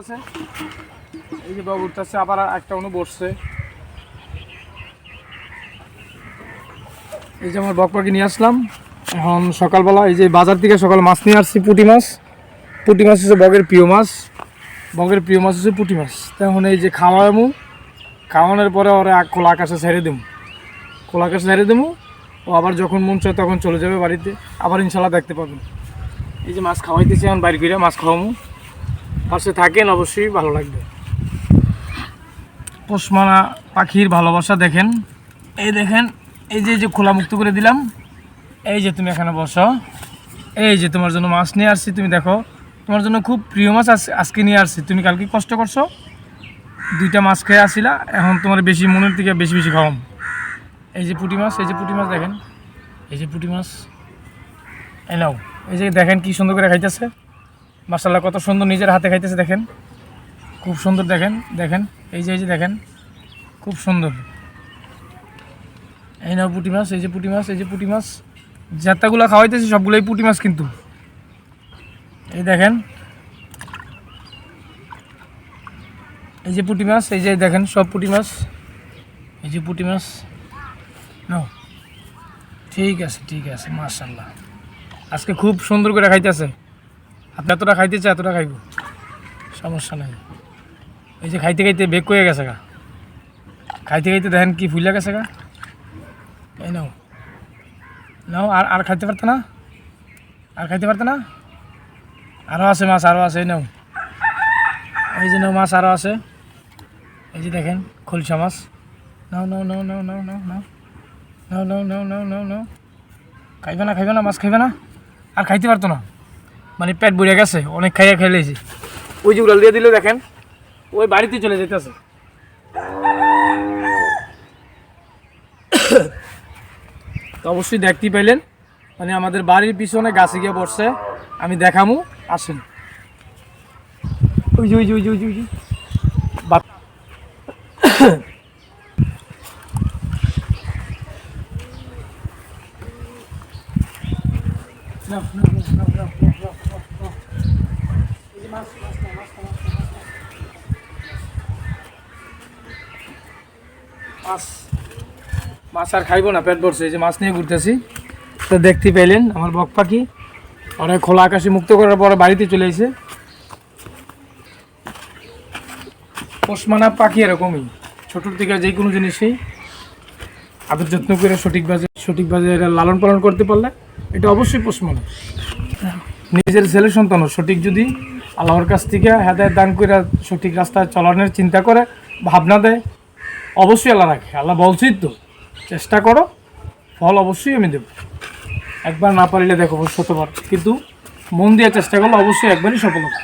উঠতেছে এই যে বগ উঠতেছে আবার একটা অনু বসছে। এই যে আমার বক পাখি নিয়ে আসলাম। এখন সকালবেলা এই যে বাজার থেকে সকাল মাছ নিয়ে আসছি, পুঁটি মাছ। পুঁটি মাছ হচ্ছে বগের প্রিয় মাছ। বগের প্রিয় মাছ হচ্ছে পুঁটি মাছ। তখন এই যে খাওয়ামু খাওয়ানোর পরে ওরা খোলা আকাশে ছেড়ে দেবো খোলা আকাশে ছেড়ে দেবো ও আবার যখন মন চায় তখন চলে যাবে বাড়িতে। আবার ইনশাল্লাহ দেখতে পাবেন। এই যে মাছ খাওয়াইতেছি এখন, বাইরে করে মাছ খাওয়ামু। পাশে থাকেন, অবশ্যই ভালো লাগবে। পোষমানা পাখির ভালোবাসা দেখেন। এই দেখেন, এই যে যে খোলা মুক্ত করে দিলাম। এই যে তুমি এখানে বসো। এই যে তোমার জন্য মাছ নিয়ে আসছি, তুমি দেখো। তোমার জন্য খুব প্রিয় মাছ আজ- আজকে নিয়ে আসছি। তুমি কালকে কষ্ট করছ। দুইটা মাছ খেয়ে আসিলা। এখন তোমার বেশি মনের থেকে বেশি বেশি খাওয়াম। এই যে পুঁটি মাছ, এই যে পুঁটি মাছ দেখেন। এই যে পুঁটি মাছ। এই এই যে দেখেন কি সুন্দর করে খাইতেছে। মাসাল্লাহ কত সুন্দর নিজের হাতে খাইতেছে, দেখেন। খুব সুন্দর, দেখেন দেখেন, এই যে এই যে, দেখেন, খুব সুন্দর। এই নাও পুঁটি মাছ, এই যে পুঁটি মাছ, এই যে পুঁটি মাছ। যাত্রাগুলো খাওয়াইতেছি, সবগুলোই পুঁটি মাছ কিন্তু। এই দেখেন, এই যে পুঁটি মাছ, এই যে, দেখেন, সব পুঁটি মাছ। এই যে পুঁটি মাছ। নাও, ঠিক আছে ঠিক আছে মার্শাল্লাহ আজকে খুব সুন্দর করে খাইতেছে। আপনি এতটা খাইতেছে এতটা খাইব। সমস্যা নাই। এই যে খাইতে খাইতে বেগ করে গেছে গা। খাইতে খাইতে দেখেন কি ফুলে গেছে গা। এই নাও। নাও, আর আর খাইতে পারতো না? আর খাইতে পারতো না? আরও আছে মাছ আরও আছে, এই নাও। এই যে নাও, মাছ আরও আছে। এই যে দেখেন, খলসা মাছ। নাও নাও নাও নাও নাও নাও নাও। নাও নাও নাও নাও নাও নাও। খাইবে না খাইবে না, মাছ খাইবে না। আর খাইতে পারতো না। মানে পেট ভরে গেছে, অনেক খাইয়া খেলেছি ওই যে উড়াল দিয়ে দিলে দেখেন, ওই বাড়িতে চলে যেতেছে তো অবশ্যই দেখতে পাইলেন মানে আমাদের বাড়ির পিছনে গাছে গিয়ে বসছে আমি দেখামু, আসেন। ওই যে ওই যে ওই যে মাছ মাছ আর খাইবো না, পেট ভরছে, এই যে মাছ নিয়ে ঘুরতেছি। তো দেখতে পেলেন আমার বক পাখি। অনেক খোলা আকাশে মুক্ত করার পরে বাড়িতে চলে এসে পোষমানা পাখি এরকমই, ছোটোর থেকে যে কোনো জিনিসই। আদর যত্ন করে সঠিকভাবে সঠিকভাবে এটা লালন পালন করতে পারলে, এটা অবশ্যই পোষমানা নিজের ছেলে সন্তানও সঠিক যদি আল্লাহর কাছ থেকে হেদায়ত দান করে সঠিক রাস্তায় চলানোর চিন্তা করে, ভাবনা দেয়, অবশ্যই আল্লাহ রাখে। আল্লাহ বলছি তো, চেষ্টা করো, ফল অবশ্যই আমি দেব। একবার না পারিলে দেখো শতবার কিন্তু মন দিয়ে চেষ্টা করলে অবশ্যই একবারই সফল হবে।